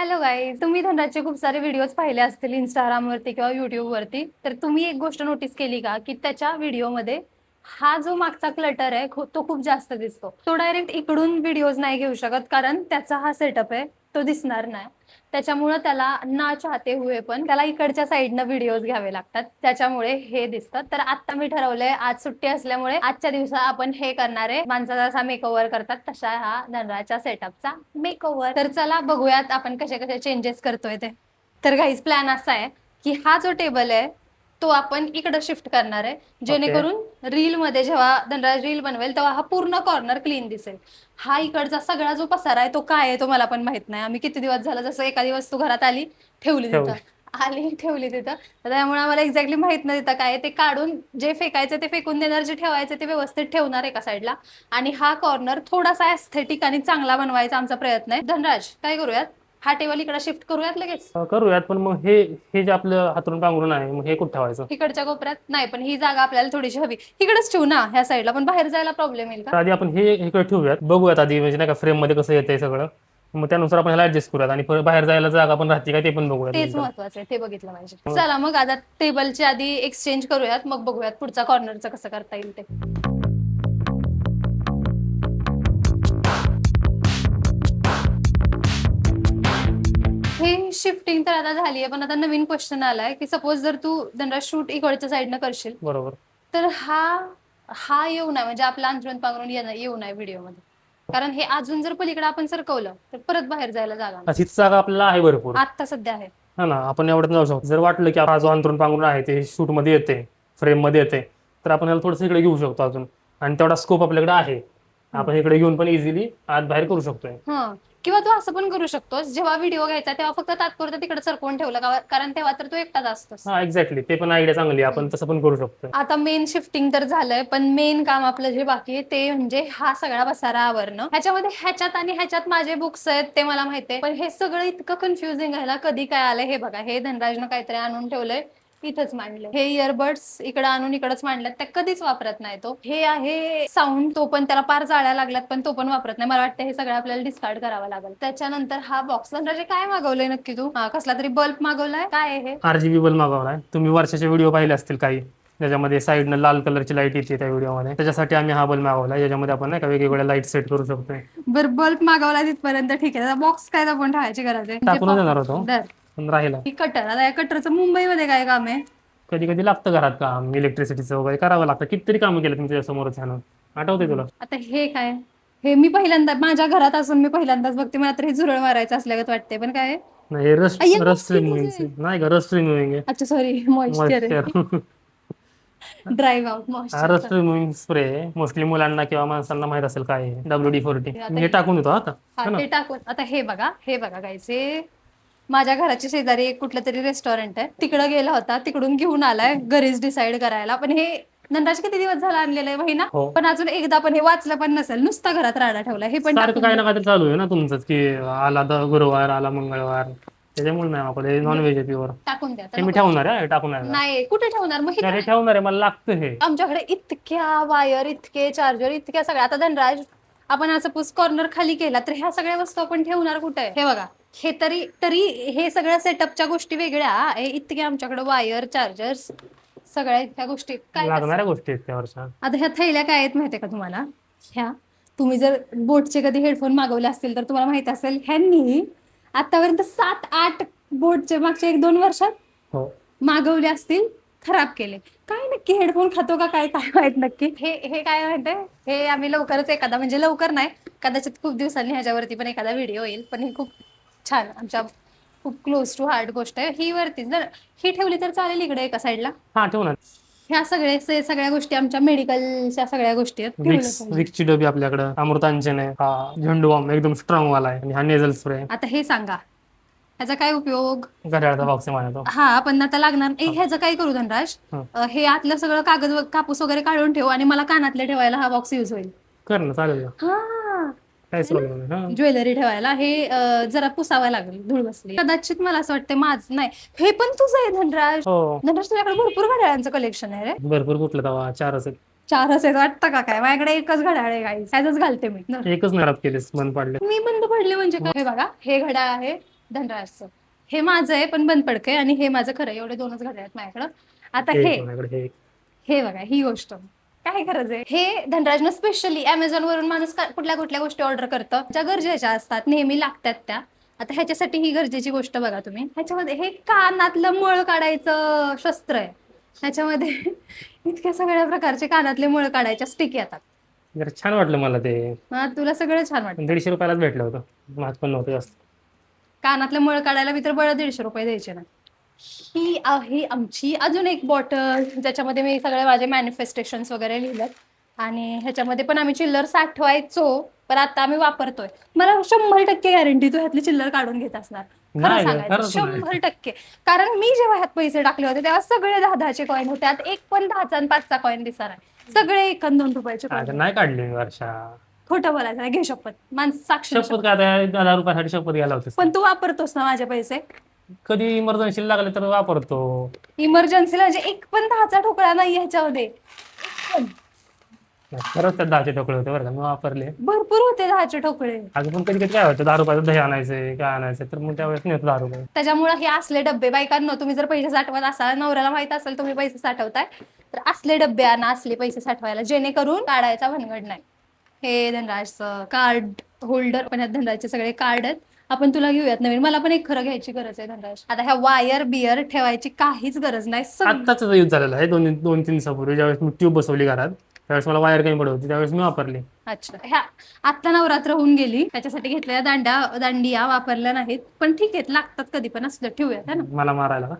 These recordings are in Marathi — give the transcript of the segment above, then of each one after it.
हॅलो गाईज तुम्ही धनराजचे खूप सारे व्हिडिओज पाहिले असतील इंस्टाग्रामवरती किंवा युट्यूबवरती तर तुम्ही एक गोष्ट नोटीस केली का की त्याच्या व्हिडिओमध्ये हा जो मागचा क्लटर आहे तो खूप जास्त दिसतो. तो डायरेक्ट इकडून व्हिडिओज नाही घेऊ शकत कारण त्याचा हा सेटअप आहे. तो दिसणार नाही. त्याच्यामुळं त्याला ना चाहते हुए पण त्याला इकडच्या साईडनं व्हिडिओज घ्यावे लागतात. त्याच्यामुळे हे दिसतात. तर आता मी ठरवलंय आज सुट्टी असल्यामुळे आजच्या दिवसात आपण हे करणार आहे. माणसाचा जसा मेकओव्हर करतात तशा हा धनराजच्या सेटअपचा मेकओव्हर तर चला बघूयात आपण कसे कसे चेंजेस करतोय ते. तर काहीच प्लॅन असा आहे की हा जो टेबल आहे तो आपण इकडे शिफ्ट करणार आहे. जेणेकरून रील मध्ये जेव्हा धनराज रील बनवेल तेव्हा हा पूर्ण कॉर्नर क्लीन दिसेल. हा इकडचा सगळा जो पसारा आहे तो काय आहे तो मला पण माहीत नाही. आम्ही किती दिवस झाला जसं एखादी वस्तू घरात आली ठेवली. तिथं. आली ठेवली तिथं. त्यामुळे आम्हाला एक्झॅक्टली माहीत नाही तिथं काय आहे. ते काढून जे फेकायचं ते फेकून देणार जे ठेवायचं ते व्यवस्थित ठेवणार एका साईडला आणि हा कॉर्नर थोडासा एस्थेटिक आणि चांगला बनवायचा आमचा प्रयत्न आहे. धनराज काय करूयात? हा टेबल इकडे शिफ्ट करूयात लगेच? अं, करूयात पण मग हे हे जे आपलं हातरून पांघरून आहे मग हे कुठं ठेवायचं? इकडच्या कोपऱ्यात? नाही पण ही जागा आपल्याला थोडीशी हवी. इकडेच ठेवू ना ह्या साईडला पण बाहेर जायला प्रॉब्लेम येईल तर का? आधी आपण हे इकडे ठेवूयात. बघूयात आधी म्हणजे नाही का फ्रेममध्ये कसं येतंय सगळं. मग त्यानुसार आपण ह्याला ऍडजस्ट करूयात. आणि परत बाहेर जायला जागा पण राहते का ते पण बघूयात तेच नंतर. महत्वाचं आहे ते बघितलं पाहिजे. हो. चला मग आता टेबलची आधी एक्सचेंज करूयात. मग बघूयात पुढचा कॉर्नरचं कसं करता येईल ते. हे शिफ्टिंग तर आता झाली आहे पण आता नवीन क्वेश्चन आलाय की सपोज जर तू दंडा शूट इकडच्या साईडनं करशील बरोबर. तर हा हा येऊ नये म्हणजे आपला अंतरून पांघरून येणं येऊ नये व्हिडिओमध्ये कारण हे अजून जर पलीकडे आपण सरकवलं तर परत बाहेर जायला जागा नाही. अशीच जागा आपल्याला आहे भरपूर. आत्ता सध्या आहे. हा ना आपण एवढ्यात जाऊ शकतो. जर वाटलं की हा जो अंतरून पांघरून आहे ते शूटमध्ये येते फ्रेममध्ये येते तर आपण ह्याला थोडंसं इकडे घेऊ शकतो अजून. आणि तेवढा स्कोप आपल्याकडे आहे. आपण इकडे घेऊन पण इझिली आत बाहेर करू शकतोय. हं. किंवा तू असं पण करू शकतोस जेव्हा व्हिडिओ घ्यायचा तेव्हा फक्त तात्पुरतं तिकडे सरकवून ठेवलं का- कारण तेव्हा तर तू एकटाच असतोस. हा एक्झॅक्टली ते पण आयडिया चांगली आहे. आपण तसं पण करू शकतोय. आता मेन शिफ्टिंग तर झालंय पण मेन काम आपलं जे बाकी आहे ते म्हणजे हा सगळा पसारा आवरणं. ह्याच्यामध्ये ह्याच्यात आणि ह्याच्यात माझे बुक्स आहेत ते मला माहिती आहे. पण हे सगळं इतकं कन्फ्युजिंग आहे ना कधी काय आलंय हे बघा. हे धनराजनं काहीतरी आणून ठेवलंय. इथंच मांडले. हे इयरबड्स इकडे आणून इकडेच मांडल्यात. त्या कधीच वापरत नाही तो. हे आहे साऊंड तो पण त्याला पार जाळ्या लागल्यात पण तो पण वापरत नाही. मला वाटतं हे सगळं आपल्याला डिस्कार्ड करावं लागेल. त्याच्यानंतर हा बॉक्स धनराजे काय मागवलंय नक्की तू? हा कसला तरी बल्ब मागवलाय? काय आहे हे? आरजीबी बल्ब मागवलाय. तुम्ही वर्षाचे व्हिडिओ पाहिले असतील काही. ज्याच्यामध्ये साईडनं लाल कलरची लाइट येते त्या व्हिडिओमध्ये त्याच्यासाठी आम्ही हा बल्ब मागवला ज्याच्यामध्ये आपण नाही का वेगवेगळ्या लाइट सेट करू शकतोय. बर बल्ब मागवला तिथपर्यंत ठीक आहे. बॉक्स काय आपण ठेवायची गरज आहे? टाकूनच येणार होतो. पण राहिला. ही कटर आता या कटरचं मुंबईमध्ये काय काम आहे? कधी कधी लागतं घरात काम इलेक्ट्रिसिटीचं वगैरे करावं लागतं. कितीतरी कामं केलं तुमच्या समोरच ह्यानं. आठवते तुला? आता हे काय? हे मी पहिल्यांदा माझ्या घरात असून मी पहिल्यांदाच बघते. मला तर हे झुरळ मारायचं असल्यागत वाटते पण काय? आहे? नाही रस्ट अय्या, रस्ट रिमूव्हिंग नाही का रस्ट रिमूव्हिंग आहे. अच्छा sorry moisture. Drive out moisture rust removing spray mostly मुलांना किंवा माणसांना माहीत असेल काय डब्ल्यू डी फोर्टी मी हे टाकून देतो आता. हा ते टाकून. आता हे बघा हे बघा गायचे माझ्या घराच्या शेजारी एक कुठलं तरी रेस्टॉरंट आहे. तिकडं गेला होता तिकडून घेऊन आलाय घरीच डिसाईड करायला. पण हे नंदाज किती दिवस झाला आणलेलं आहे महिना हो. पण अजून एकदा पण हे वाचलं पण नसेल नुसता घरात राडा ठेवला हे पण सारखं टाकून काय ना काय चालू आहे ना तुमचंच की आला तर गुरुवार आला मंगळवार. त्याच्यामुळे नाही आपलं नॉन व्हेज आहे प्युअर टाकून द्या ते मी ठेवणार आहे टाकून आहे नाही कुठे ठेवणार? मग हे हे ठेवणार आहे मला लागतं हे. आमच्याकडे इतक्या वायर इतके चार्जर इतक्या सगळ्या. आता धनराज आपण असं पुस कॉर्नर खाली केला तर ह्या सगळ्या वस्तू आपण ठेवणार कुठे? हे बघा. हे तरी तरी हे सगळ्या सेटअपच्या गोष्टी वेगळ्या. हे इतके आमच्याकडे वायर चार्जर्स सगळ्या ह्या गोष्टी काय लागणाऱ्या गोष्टी आहेत त्या वर्षात. आता ह्या थैल्या काय आहेत माहितीये का तुम्हाला? ह्या. तुम्ही जर बोटचे कधी हेडफोन मागवले असतील तर तुम्हाला माहीत असेल ह्यांनी आतापर्यंत सात आठ बोटचे मागच्या एक दोन वर्षात हो. मागवले असतील खराब केले. काय नक्की हेडफोन खातो का काय? काय माहीत नक्की? हे हे काय माहितीये? हे आम्ही लवकरच एखादा म्हणजे लवकर नाही कदाचित खूप दिवसांनी ह्याच्यावरती पण एखादा व्हिडिओ येईल पण हे खूप छान. आमच्या खूप क्लोज टू हार्ट गोष्ट आहे. ही वरती जर ही ठेवली तर चालेल इकडे एका साईडला हा ठेवणार ह्या सगळे से- सगळ्या गोष्टी आमच्या मेडिकलच्या सगळ्या गोष्टी आहेत. ठेवलं विक्स पाहिजे. विक्सची डबी आपल्याकडे. अमृतांजन आहे. हा झेंडू बॉम्ब एकदम स्ट्रॉंग वाला आहे. आणि हा नेझल स्प्रे आता हे सांगा. ह्याचा काय उपयोग? घड्याळाचा बॉक्स आहे माझ्या तो हा पण आता लागणार. ए, ह्याचं काय करू धनराज? हा. अ, हे आतलं सगळं कागद व- कापूस वगैरे काढून ठेव आणि मला कानातले ठेवायला हा बॉक्स युज होईल. कर ना चालेल. ना हा. काहीच प्रॉब्लेम नाही हा. ज्वेलरी ठेवायला हे अ, जरा पुसावं लागेल धूळ बसली. कदाचित मला असं वाटतं माझ नाही. हे पण तुझं आहे धनराज. हो. धनराज तुझ्याकडे भरपूर घड्याळांचं कलेक्शन आहे रे. भरपूर कुठलं तवा चारच आहेत. चारच आहेत वाटतं का काय? माझ्याकडे एकच घड्याळ आहे काही त्याच घालते मी. न. एकच नाराज केलेस बंद पाडले. मी बंद पडले म्हणजे काय? हे बघा हे घड्याळ आहे धनराजचं. हे माझं आहे पण बंद पडकं आहे आणि हे माझं खरं आहे. एवढे दोनच घड्याळ आहेत माझ्याकडं. आता हे हे. हे. हे बघा ही गोष्ट. काय गरज आहे? हे धनराजनं स्पेशली अमेझॉन वरून माणूस का- कुठल्या कुठल्या गोष्टी ऑर्डर करतं. ज्या गरजेच्या असतात नेहमी लागतात त्या. आता ह्याच्यासाठी ही गरजेची गोष्ट बघा तुम्ही. ह्याच्यामध्ये हे कानातलं मळ काढायचं शस्त्र आहे. ह्याच्यामध्ये इतक्या सगळ्या प्रकारचे कानातले मळ काढायच्या स्टिक येतात. जरा छान वाटलं मला ते. हा, तुला सगळं छान वाटतं. दीडशे रुपयालाच भेटलं होतं. महाग पण नव्हतं जास्त. कानातलं मळ काढायला मी तर बळ दीडशे रुपये द्यायचे ना. ही आहे आमची. अजून एक बॉटल ज्याच्यामध्ये मी सगळे माझे मॅनिफेस्टेशन वगैरे लिहिलेत. आणि ह्याच्यामध्ये पण आम्ही चिल्लर साठवायचो पण आता आम्ही वापरतोय. मला शंभर टक्के गॅरंटी तू ह्यातली चिल्लर काढून घेत असणार. खरं नाही ग, सांगायचं खरंच नाही. शंभर टक्के. कारण मी जेव्हा ह्यात पैसे टाकले होते तेव्हा सगळे दहा दहाचे कॉईन होते. त्यात एक पण दहाचा आणि पाचचा कॉईन दिसणार आहे. सगळे एक आणि दोन रुपयाचे आता coin. नाही काढली मी वर्षा. खोटं बोलायचं नाही, घे शपथ. माणसं साक्षी शपथ काय आता? दहा रुपयासाठी शपथ घ्यायला होते पण तू वापरतोस ना माझे पैसे? कधी इमर्जन्सी लागले तर वापरतो. इमर्जन्सीला म्हणजे एक पण दहाचा ठोकळा नाही ह्याच्यामध्ये. खरंच दहाचे ठोकळे होते बरं का मी वापरले. भरपूर होते दहाचे ठोकळे. अगं पण कधी कधी काय होतं दहा रुपयाचं दही आणायचे काय आणायचं तर मग त्यावेळेस नेतो दहा रुपये. त्याच्यामुळे हे असले डब्बे बायकांनो तुम्ही जर पैसे साठवत असाल नवऱ्याला माहीत असेल तुम्ही पैसे साठवताय तर असले डब्बे आणा असले पैसे साठवायला जेणेकरून काढायचा भानगड नाही. हे धनराजचं कार्ड होल्डर पण धनराजचे सगळे कार्ड आहेत. आपण तुला घेऊयात नवीन. मला पण एक खरं घ्यायची गरज आहे धनराज. आता ह्या वायर बियर ठेवायची काहीच गरज नाही. आत्ताच यूज झालेला आहे. दोन दोन तीन दिवसापूर्वी ज्यावेळेस मी ट्यूब बसवली घरात त्यावेळेस मला वायर कमी पडत होती. त्यावेळेस मी वापरली. अच्छा. ह्या आता नवरात्र होऊन गेली. त्याच्यासाठी घेतलेल्या दांड्या दांडिया वापरल्या नाहीत. पण ठीक आहेत. लागतात कधी पण असलं. ठेवूयात है ना? मला मारायला का?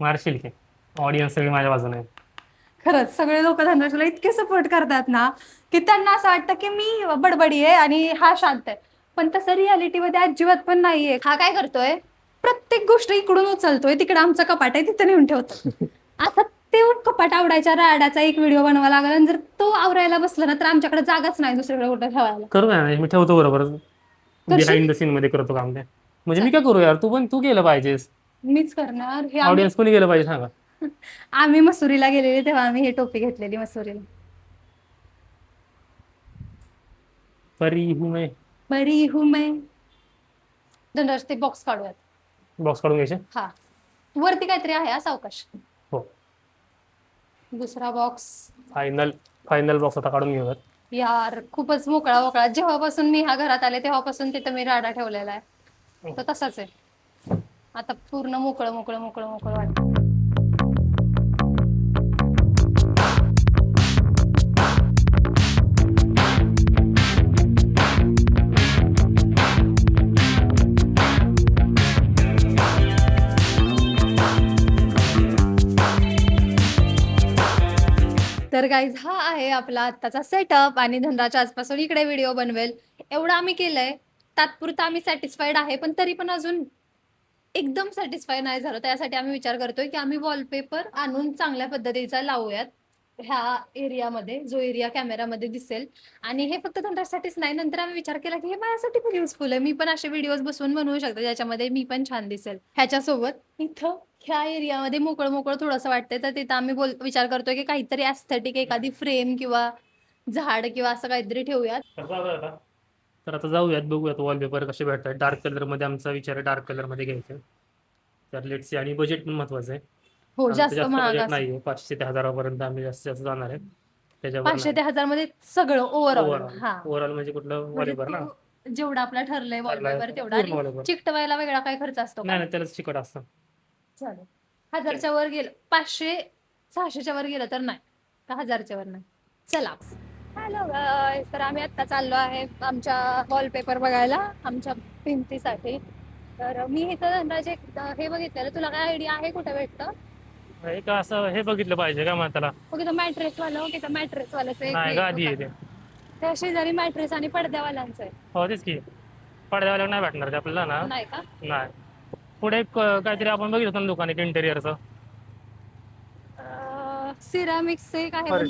मारशील की. ऑडियन्स सगळी माझ्या बाजूने आहे. खरंच सगळे लोक धनराजला इतके सपोर्ट करतात ना की त्यांना असं वाटतं की मी बडबडी आहे आणि हा शांत आहे. पण तसं रियालिटी मध्ये अजिबात पण नाहीये. हा काय करतोय? प्रत्येक गोष्ट इकडून उचलतोय. तिकडे आमचं कपाट आहे तिथं नेऊन ठेवतो आता ते कपाट आवडायच्या राडाचा एक व्हिडिओ बनवा लागला आणि जर तो आवरायला बसला ना तर आमच्याकडे जागाच नाही दुसरीकडे कुठं ठेवायला. करू ना मी ठेवतो बरोबर. बिहाइंड द सीन मध्ये करतो काम ते. म्हणजे मी काय करू यार? तू पण तू गेलं पाहिजेस. मीच करणार. हे ऑडियन्स कोणी गेलं पाहिजे सांगा. आम्ही मसुरीला गेलेले तेव्हा आम्ही हे टोपी घेतलेली मसुरीला. परी हूं मैं. बरी हूं मैं. धनराज ते बॉक्स काढूयात. बॉक्स काढून घ्यायचे? हा. वरती काहीतरी आहे हा सावकाश. हो. दुसरा बॉक्स फायनल फायनल बॉक्स आता काढून घेऊयात. यार खूपच मोकळा मोकळा. जेव्हापासून मी ह्या घरात आले तेव्हापासून तिथं मी राडा ठेवलेला आहे. तो तसाच आहे. आता पूर्ण मोकळं मोकळं मोकळं मोकळं वाटत. तर गाईज हा आहे आपला आत्ताचा सेटअप आणि धनराच्या आजपासून इकडे व्हिडिओ बनवेल. एवढं आम्ही केलंय. तात्पुरता आम्ही सॅटिस्फाईड आहे पण तरी पण अजून एकदम सॅटिस्फाय नाही झालं. त्यासाठी आम्ही विचार करतोय की आम्ही वॉलपेपर आणून चांगल्या पद्धतीचा लावूयात ह्या एरियामध्ये जो एरिया कॅमेरामध्ये दिसेल. आणि हे फक्त धनराजसाठीच नाही नंतर आम्ही विचार केला की हे माझ्यासाठी पण युजफुल आहे. मी पण असे व्हिडिओज बसवून बनवू शकते ज्याच्यामध्ये मी पण छान दिसेल. ह्याच्यासोबत इथं ह्या एरियामध्ये मोकळं मोकळं थोडंसं वाटतंय. तर तिथं आम्ही बोल विचार करतोय की काहीतरी ॲस्थेटिक एखादी फ्रेम किंवा झाड किंवा असं काहीतरी ठेवूयात. तर आता जाऊयात बघूयात वॉलपेपर कसे भेटतात. डार्क कलरमध्ये आमचा विचार आहे डार्क कलरमध्ये घ्यायचं. तर लेट्स आणि बजेट पण महत्वाचं आहे. हो आमचं जास्त महाग असं. नाहीये. पाचशे ते हजारापर्यंत आम्ही जास्तीत जास्त जाणार आहे. त्याच्यावर पाचशे ते हजारमध्ये सगळं ओव्हरऑल हा. ओव्हरऑल म्हणजे कुठलं म्हणजे वॉलपेपर ना? तू जेवढं आपला ठरलंय वॉलपेपर तेवढा पूर्ण आणि wallpaper. चिकटवायला वेगळा काय खर्च असतो का? नाही नाही त्याला चिकट असतं. चालेल. हजारच्या वर गेलं. पाचशे सहाशेच्या वर गेलं तर नाही. का हजारच्या वर नाही? चला. हॅलो तर आम्ही आता चाललो आहे आमच्या वॉलपेपर बघायला आमच्या भिंतीसाठी. तर मी इथं धनराज एक हे बघितलेलं. तुला काय आयडिया आहे कुठे भेटतं? एक असं हे बघितलं पाहिजे का मला की मॅट्रेस वाला हो की मॅट्रेस वाल्याचं एक नाही गादी आहे दुकान. ते त्या शेजारी मॅट्रेस आणि पडद्यावाल्यांचं आहे. हो तेच की. पडद्यावाल्यावर नाही भेटणार ते आपल्याला ना? नाही का? नाही. पुढे एक अं, काहीतरी आपण बघितलं होतं ना दुकान एक इंटेरियरचं.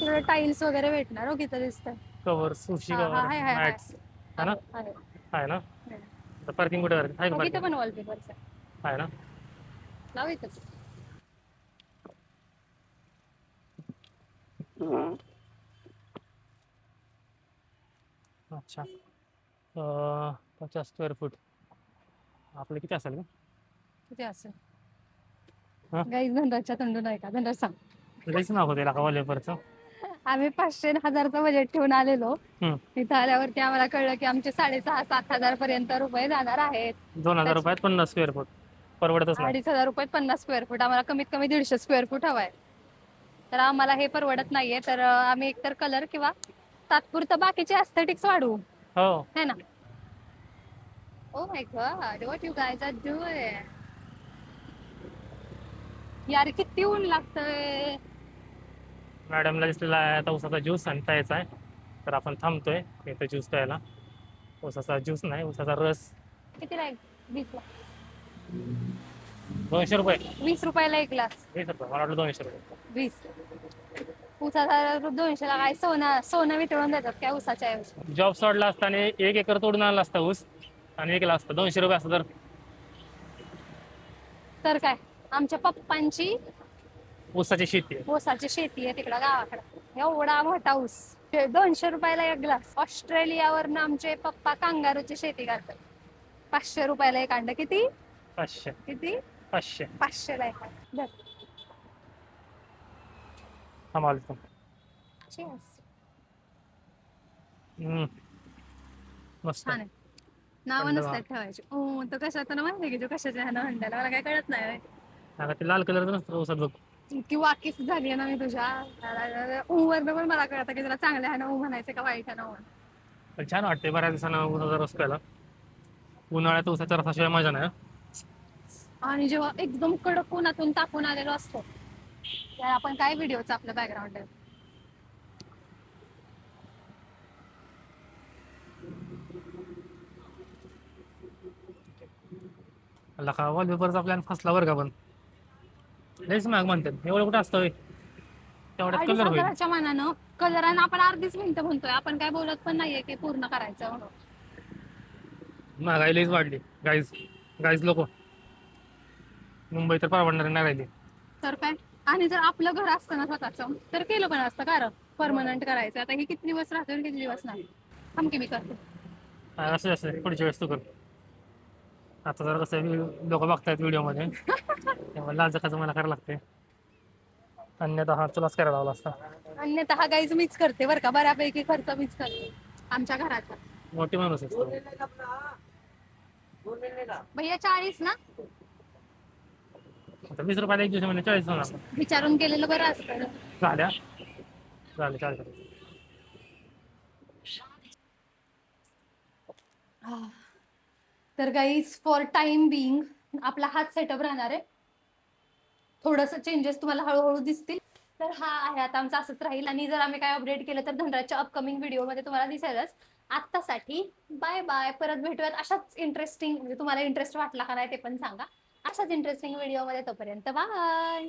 थोडं टाईल्स वगैरे भेटणार हो किती दिसतंय. कवर सुशी हा, हा, कवर आहे, आहे, आहे. मॅट्स है ना? आहे. आहे ना. पार्किंग कुठे आहे? का इथं parking? पण वॉलपेपरचं आहे आहे ना? लाव इथंच अच्छा. अं, पचास स्क्वेअर फूट आपलं किती असेल का किती असेल? हा? गाई धनराजच्या तंडू नाही का धनराज सांग. लईच नाव होते का आम्ही पाचशे हजारचं बजेट ठेवून आलेलो. हम्म. तिथं आल्यावरती आम्हाला कळलं की आमचे साडेसहा सात हजार पर्यंत रुपये जाणार आहेत. दोन हजार रुपयात पन्नास स्क्वेअर फूट परवडतच नाही. अडीच हजार रुपयात पन्नास स्क्वेअर फूट आम्हाला कमीत कमी दीडशे स्क्वेअर फूट हवाय तर आम्हाला हे परवडत नाहीये. तर अं, आम्ही एकतर कलर किंवा तात्पुरतं बाकीचे अस्थेटिक्स वाढवू. हो. है ना? ओ my god what you guys are doing यार किती ऊन लागतंय. मॅडमला दिसलेला आहे आता उसाचा ज्यूस आणि प्यायचा आहे. तर आपण थांबतोय इथं ज्यूस प्यायला. उसाचा ज्यूस नाही उसाचा रस. किती लाईक वीस ला. दोनशे रुपये. वीस रुपयाला एक ग्लास. वीस रुपये मला वाटलं दोनशे रुपये. वीस. उसाचा दोनशेला काय सोनं सोनं वितळून देतात काय उसाच्या ऐवजी? जॉब सोडला असताना एक एकर तोडून आणला असता ऊस. आणि एकला असता दोनशे रुपये असतं तर. तर काय? आमच्या पप्पांची ऊसाची शेती. आहे ऊसाची शेती आहे तिकडं गावाकडं. एवढा मोठा ऊस. ते दोनशे रुपयाला एक ग्लास ऑस्ट्रेलियावरनं आमचे पप्पा कांगारूची शेती करतात. पाचशे रुपयाला एक अंड. किती? पाचशे. किती? पाचशे. पाचशेला एक अंड. धर. आम्हाला तो. Cheers. हम्म. मस्त. छान आहे. नावं थंड नसतात ठेवायची. ओ तो कशाचं ना माहिती की जो कशाच्या ह्यानं हंडाला मला काय कळत नाही. आता ते लाल कलरचं नसतं ऊसात बघ. इतकी वाकीफ झाली आहे ना मी तुझ्या. ऊवरनं पण मला कळतं की तुला चांगल्या ह्यानं ऊ म्हणायचं का वाईट ह्यानं ऊ पण छान वाटते बऱ्याच दिवसानं ऊसाचा रस प्यायला. उन्हाळ्यात ऊसाच्या रसाशिवाय मजा नाही हं. आणि जेव्हा एकदम कडक उन्हातून तापून आलेलो असतो तर आपण काय व्हिडिओचं आपलं बॅकग्राऊंड आहे? लका वॉलपेपरचा प्लॅन फसला बरं का पण. लयच महाग म्हणतात. एवढं कुठं असतं होय? तेवढ्यात अडीच कलर होईल. हजाराच्या मानानं कलरानं आपण अर्धीच मिनिटं म्हणतोय. आपण काय बोलत पण नाहीये की पूर्ण करायचं. म्हणून महागाई लईच वाढली. गाईज गाईज लोक. मुंबई तर परवडणार नाही राहिली. तर काय? आणि जर आपलं घर असतं ना स्वतःचं तर केलं पण असतं कारण परमनंट करायचं. आता हे किती दिवस राहतो आणि किती दिवस नाही? थांब की मी करते. हा, असं असं. पुढच्या वेळेस तू कर. आता जर कसं लोक बघतायत व्हिडिओमध्ये. तेव्हा लाज कसं मला करायला लागते अन्यथा हा तुलाच करायला लावला असता. अन्यथा हा गाईज मीच करते बरं का? बऱ्यापैकी खर्च मीच करते. आमच्या घराचा. मोठी माणूस असतो भैया चाळीस ना? आता वीस रुपयाला एक दिवशी म्हणजे चाळीस होणार. विचारून केलेलं बरं असतं. झाल्या. झाले चालेल तर गाईज फॉर टाइम बिईंग आपला हाच सेटअप राहणार आहे. थोडंसं चेंजेस तुम्हाला हळूहळू दिसतील. तर हा आहे आता आमचा असंच राहील. आणि जर आम्ही काय अपडेट केलं तर धनराजच्या अपकमिंग व्हिडिओमध्ये तुम्हाला दिसेलच. आत्तासाठी बाय बाय परत भेटूयात अशाच इंटरेस्टिंग म्हणजे तुम्हाला इंटरेस्ट वाटला का नाही ते पण सांगा. अशाच इंटरेस्टिंग व्हिडिओमध्ये तोपर्यंत बाय